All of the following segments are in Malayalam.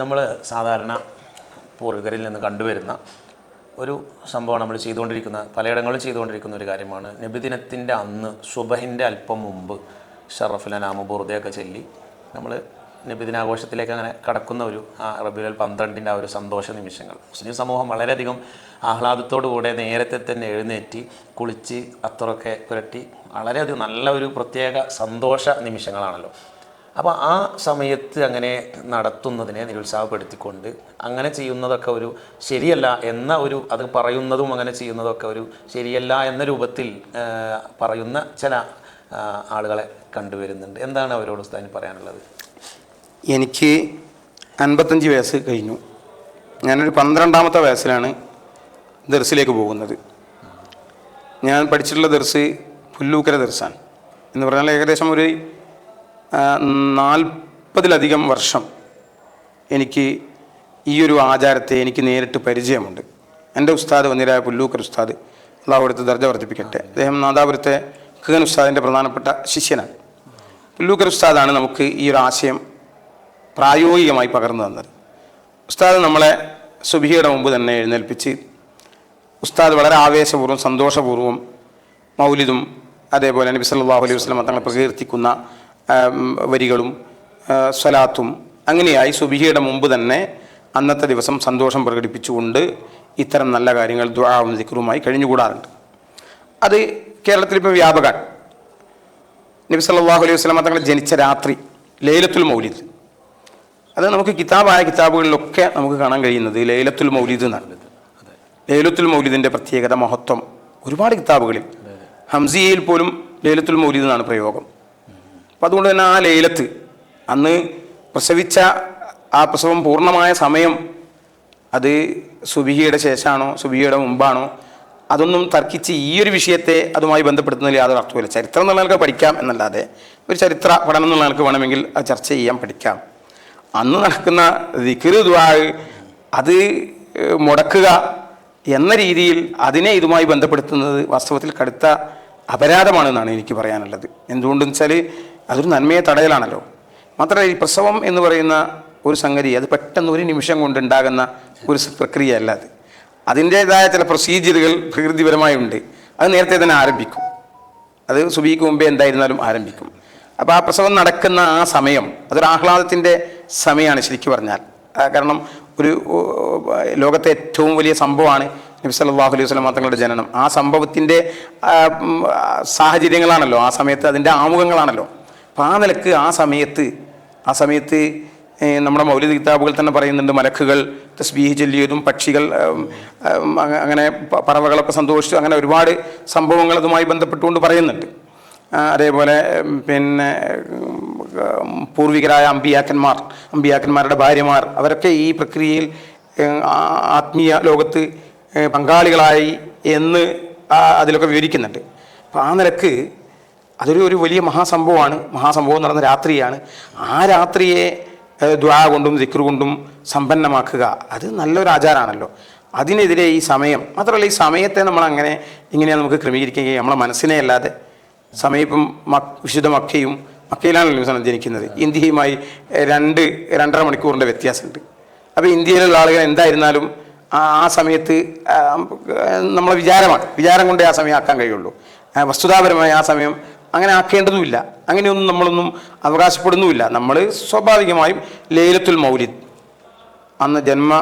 നമ്മൾ സാധാരണ പൂർവികരിൽ നിന്ന് കണ്ടുവരുന്ന ഒരു സംഭവം നമ്മൾ ചെയ്തുകൊണ്ടിരിക്കുന്ന പലയിടങ്ങളിൽ ചെയ്തുകൊണ്ടിരിക്കുന്ന ഒരു കാര്യമാണ്. നബിദിനത്തിന്റെ അന്ന് സുബഹിന്റെ അല്പം മുമ്പ് ഷറഫുലനാമ ബുറുദയൊക്കെ ചൊല്ലി നമ്മൾ നബിദിനാഘോഷത്തിലേക്ക് അങ്ങനെ കടക്കുന്ന ഒരു ആ റബിയുൽ പന്ത്രണ്ടിന്റെ ആ ഒരു സന്തോഷ നിമിഷങ്ങൾ. മുസ്ലിം സമൂഹം വളരെയധികം ആഹ്ലാദത്തോടു കൂടെ നേരത്തെ തന്നെ എഴുന്നേറ്റി കുളിച്ച് അത്രയൊക്കെ പുരട്ടി. വളരെയധികം നല്ല ഒരു പ്രത്യേക സന്തോഷ നിമിഷങ്ങളാണല്ലോ. അപ്പോൾ ആ സമയത്ത് അങ്ങനെ നടത്തുന്നതിനെ നിരുത്സാഹപ്പെടുത്തിക്കൊണ്ട് അങ്ങനെ ചെയ്യുന്നതൊക്കെ ഒരു ശരിയല്ല എന്ന ഒരു അത് പറയുന്നതും അങ്ങനെ ചെയ്യുന്നതൊക്കെ ഒരു ശരിയല്ല എന്ന രൂപത്തിൽ പറയുന്ന ചില ആളുകളെ കണ്ടുവരുന്നുണ്ട്. എന്താണ് അവരോട് ഉസ്താദിന് പറയാനുള്ളത്? എനിക്ക് അൻപത്തഞ്ച് വയസ്സ് കഴിഞ്ഞു. ഞാനൊരു പന്ത്രണ്ടാമത്തെ വയസ്സിലാണ് ദർസിലേക്ക് പോകുന്നത്. ഞാൻ പഠിച്ചിട്ടുള്ള ദർസ് പുല്ലൂക്കര ദർസാണ്. എന്ന് പറഞ്ഞാൽ ഏകദേശം ഒരു നാൽപ്പതിലധികം വർഷം എനിക്ക് ഈ ഒരു ആചാരത്തെ എനിക്ക് നേരിട്ട് പരിചയമുണ്ട്. എന്റെ ഉസ്താദ് വന്നിരായ പുല്ലൂക്കർ ഉസ്താദ് അള്ളാഹു ദർജ വർദ്ധിപ്പിക്കട്ടെ. അദ്ദേഹം നാദാപുരത്തെ ഖഗൻ ഉസ്താദിന്റെ പ്രധാനപ്പെട്ട ശിഷ്യനാണ്. പുല്ലൂക്കർ ഉസ്താദാണ് നമുക്ക് ഈ ഒരു ആശയം പ്രായോഗികമായി പകർന്നു തന്നത്. ഉസ്താദ് നമ്മളെ സുബിഹയുടെ മുമ്പ് തന്നെ എഴുന്നേൽപ്പിച്ച് ഉസ്താദ് വളരെ ആവേശപൂർവം സന്തോഷപൂർവം മൗലിദും അതേപോലെ നബി സല്ലല്ലാഹു അലൈഹി വസല്ലം തങ്ങളെ പ്രകീർത്തിക്കുന്ന വരികളും സ്വലാത്തും അങ്ങനെയായി സുബിഹയുടെ മുമ്പ് തന്നെ അന്നത്തെ ദിവസം സന്തോഷം പ്രകടിപ്പിച്ചുകൊണ്ട് ഇത്തരം നല്ല കാര്യങ്ങൾ ദുആവും ദിക്റുമായി കഴിഞ്ഞുകൂടാറുണ്ട്. അത് കേരളത്തിൽ ഇപ്പോൾ വ്യാപകമാണ് നബി സല്ലല്ലാഹു അലൈഹി വസല്ലം തങ്ങൾ ജനിച്ച രാത്രി ലൈലത്തുൽ മൗലിദ്. അത് നമുക്ക് കിതാബായ കിതാബുകളിലൊക്കെ നമുക്ക് കാണാൻ കഴിയുന്നത് ലൈലത്തുൽ മൗലിദ് എന്നാണ്. ലൈലത്തുൽ മൗലിദിന്റെ പ്രത്യേകത മഹത്വം ഒരുപാട് കിതാബുകളിൽ. ഹംസിയയിൽ പോലും ലൈലത്തുൽ മൗലിദ് എന്നാണ് പ്രയോഗം. അപ്പം അതുകൊണ്ട് തന്നെ ആ ലേലത്ത് അന്ന് പ്രസവിച്ച ആ പ്രസവം പൂർണമായ സമയം അത് സുബിഹിയുടെ ശേഷമാണോ സുബിഹിയുടെ മുമ്പാണോ അതൊന്നും തർക്കിച്ച് ഈ ഒരു വിഷയത്തെ അതുമായി ബന്ധപ്പെടുത്തുന്നതിൽ യാതൊരു അർത്ഥമില്ല ചരിത്രം എന്നുള്ള ആൾക്ക് പഠിക്കാം എന്നല്ലാതെ ഒരു ചരിത്ര പഠനം എന്നുള്ള ആൾക്ക് വേണമെങ്കിൽ അത് ചർച്ച ചെയ്യാൻ പഠിക്കാം. അന്ന് നടക്കുന്ന ദിക്റ് ദുആ അത് മുടക്കുക എന്ന രീതിയിൽ അതിനെ ഇതുമായി ബന്ധപ്പെടുത്തുന്നത് വാസ്തവത്തിൽ കടുത്ത അപരാധമാണെന്നാണ് എനിക്ക് പറയാനുള്ളത്. എന്തുകൊണ്ടെന്ന് വെച്ചാൽ അതൊരു നന്മയെ തടയലാണല്ലോ. മാത്രമല്ല ഈ പ്രസവം എന്ന് പറയുന്ന ഒരു സംഗതി അത് പെട്ടെന്ന് ഒരു നിമിഷം കൊണ്ടുണ്ടാകുന്ന ഒരു പ്രക്രിയ അല്ല അത്. അതിന്റേതായ ചില പ്രൊസീജിയറുകൾ പ്രകൃതിപരമായി ഉണ്ട്. അത് നേരത്തെ തന്നെ ആരംഭിക്കും. അത് സുബിക്ക് മുമ്പേ എന്തായിരുന്നാലും ആരംഭിക്കും. അപ്പോൾ ആ പ്രസവം നടക്കുന്ന ആ സമയം അതൊരു ആഹ്ലാദത്തിന്റെ സമയമാണ് ശരിക്കും പറഞ്ഞാൽ. കാരണം ഒരു ലോകത്തെ ഏറ്റവും വലിയ സംഭവമാണ് നബി സല്ലാഹു അലൈഹി വസ്ലം തങ്ങളുടെ ജനനം. ആ സംഭവത്തിന്റെ സാഹചര്യങ്ങളാണല്ലോ. ആ സമയത്ത് അതിന്റെ ആമുഖങ്ങളാണല്ലോ. അപ്പോൾ ആ നിലയ്ക്ക് ആ സമയത്ത് ആ സമയത്ത് നമ്മുടെ മൗലിക കിതാബുകൾ തന്നെ പറയുന്നുണ്ട് മലക്കുകൾ തസ്ബീഹ് ചൊല്ലിയതും പക്ഷികൾ അങ്ങനെ പറവകളൊക്കെ സന്തോഷിച്ചു അങ്ങനെ ഒരുപാട് സംഭവങ്ങൾ അതുമായി ബന്ധപ്പെട്ടുകൊണ്ട് പറയുന്നുണ്ട്. അതേപോലെ പിന്നെ പൂർവികരായ അമ്പിയാക്കന്മാർ അമ്പിയാക്കന്മാരുടെ ഭാര്യമാർ അവരൊക്കെ ഈ പ്രക്രിയയിൽ ആത്മീയ ലോകത്ത് പങ്കാളികളായി എന്ന് അതിലൊക്കെ വിവരിക്കുന്നുണ്ട്. അപ്പോൾ ആ നിലയ്ക്ക് അതൊരു ഒരു വലിയ മഹാസംഭവമാണ്. മഹാസംഭവം നടന്ന രാത്രിയാണ്. ആ രാത്രിയെ ദ്വാ കൊണ്ടും ദിക്ർ കൊണ്ടും സമ്പന്നമാക്കുക അത് നല്ലൊരു ആചാരമാണല്ലോ അതിനെതിരെ ഈ സമയം മാത്രമല്ല ഈ സമയത്തെ നമ്മൾ അങ്ങനെ ഇങ്ങനെ നമുക്ക് ക്രമീകരിക്കുകയും നമ്മളെ മനസ്സിനെ അല്ലാതെ സമയം ഇപ്പം വിശുദ്ധ മക്കയും മക്കയിലാണല്ലോ ഇവസാനം ജനിക്കുന്നത്. ഇന്ത്യയുമായി രണ്ട് രണ്ടര മണിക്കൂറിന്റെ വ്യത്യാസമുണ്ട്. അപ്പോൾ ഇന്ത്യയിലുള്ള ആളുകൾ എന്തായിരുന്നാലും ആ സമയത്ത് നമ്മളെ വിചാരമാണ്. വിചാരം കൊണ്ടേ ആ സമയം ആക്കാൻ കഴിയുള്ളൂ. വസ്തുതാപരമായി ആ സമയം അങ്ങനെ ആക്കേണ്ടതുമില്ല. അങ്ങനെയൊന്നും നമ്മളൊന്നും അവകാശപ്പെടുന്നുമില്ല. നമ്മൾ സ്വാഭാവികമായും ലേലത്തുൽ മൗലിദ് അന്ന് ജന്മ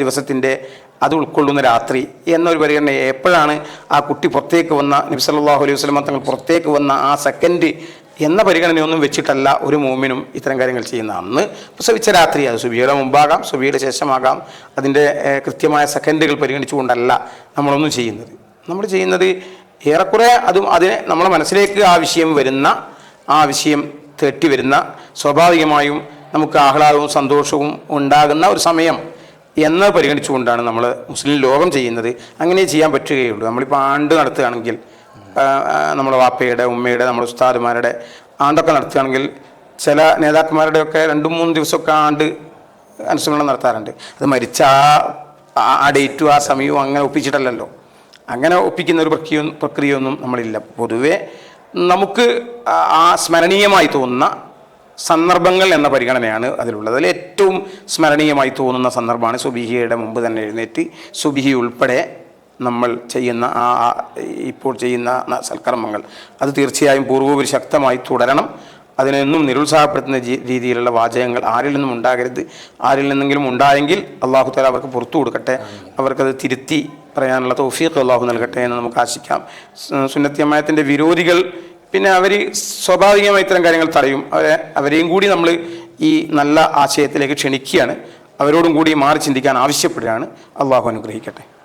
ദിവസത്തിന്റെ അത് ഉൾക്കൊള്ളുന്ന രാത്രി എന്നൊരു പരിഗണന എപ്പോഴാണ് ആ കുട്ടി പുറത്തേക്ക് വന്ന നബി സല്ലല്ലാഹു അലൈഹി വസല്ലം തങ്ങൾ പുറത്തേക്ക് വന്ന ആ സെക്കൻഡ് എന്ന പരിഗണനയൊന്നും വെച്ചിട്ടല്ല ഒരു മൂമിനും ഇത്തരം കാര്യങ്ങൾ ചെയ്യുന്ന അന്ന് പ്രസവിച്ച രാത്രി അത് സുബിയുടെ മുമ്പാകാം സുബിയുടെ ശേഷമാകാം. അതിന്റെ കൃത്യമായ സെക്കൻഡുകൾ പരിഗണിച്ചുകൊണ്ടല്ല നമ്മളൊന്നും ചെയ്യുന്നത്. നമ്മൾ ചെയ്യുന്നത് ഏറെക്കുറെ അതും അതിനെ നമ്മുടെ മനസ്സിലേക്ക് ആ വിഷയം വരുന്ന ആ വിഷയം തെറ്റി വരുന്ന സ്വാഭാവികമായും നമുക്ക് ആഹ്ലാദവും സന്തോഷവും ഉണ്ടാകുന്ന ഒരു സമയം എന്ന് പരിഗണിച്ചുകൊണ്ടാണ് നമ്മൾ മുസ്ലിം ലോകം ചെയ്യുന്നത്. അങ്ങനെ ചെയ്യാൻ പറ്റുകയുള്ളൂ. നമ്മളിപ്പോൾ ആണ്ട് നടത്തുകയാണെങ്കിൽ നമ്മുടെ വാപ്പയുടെ ഉമ്മയുടെ നമ്മുടെ ഉസ്താദുമാരുടെ ആണ്ടൊക്കെ നടത്തുകയാണെങ്കിൽ ചില നേതാക്കന്മാരുടെയൊക്കെ രണ്ടും മൂന്ന് ദിവസമൊക്കെ ആണ്ട് അനുസരണം നടത്താറുണ്ട്. അത് മരിച്ച ആ ഡേറ്റും ആ സമയവും അങ്ങനെ ഒപ്പിച്ചിട്ടല്ലല്ലോ. അങ്ങനെ ഒപ്പിക്കുന്ന ഒരു പ്രക്രിയ പ്രക്രിയയൊന്നും നമ്മളില്ല. പൊതുവെ നമുക്ക് ആ- സ്മരണീയമായി തോന്നുന്ന സന്ദർഭങ്ങൾ എന്ന പരിഗണനയാണ് അതിലുള്ളത്. അതിൽ ഏറ്റവും സ്മരണീയമായി തോന്നുന്ന സന്ദർഭമാണ് സുബിഹിയുടെ മുമ്പ് തന്നെ എഴുന്നേറ്റ് സുബിഹി ഉൾപ്പെടെ നമ്മൾ ചെയ്യുന്ന ആ ഇപ്പോൾ ചെയ്യുന്ന സൽക്കർമ്മങ്ങൾ. അത് തീർച്ചയായും പൂർവപരി ശക്തമായി തുടരണം. അതിനെന്നും നിരുത്സാഹപ്പെടുത്തുന്ന രീതിയിലുള്ള വാചകങ്ങൾ ആരിൽ നിന്നും ഉണ്ടാകരുത്. ആരിൽ നിന്നെങ്കിലും ഉണ്ടായെങ്കിൽ അള്ളാഹു താല അവർക്ക് പുറത്തു കൊടുക്കട്ടെ. അവർക്കത് തിരുത്തി പറയാനുള്ള തൗഫീഖ് അള്ളാഹു നൽകട്ടെ എന്ന് നമുക്ക് ആശിക്കാം. സുന്നത്യമായത്തിന്റെ വിരോധികൾ പിന്നെ അവർ സ്വാഭാവികമായി ഇത്തരം കാര്യങ്ങൾ തടയും. അവരെ അവരെയും കൂടി നമ്മൾ ഈ നല്ല ആശയത്തിലേക്ക് ക്ഷണിക്കുകയാണ്. അവരോടും കൂടി മാറി ചിന്തിക്കാൻ ആവശ്യപ്പെടുകയാണ്. അള്ളാഹു അനുഗ്രഹിക്കട്ടെ.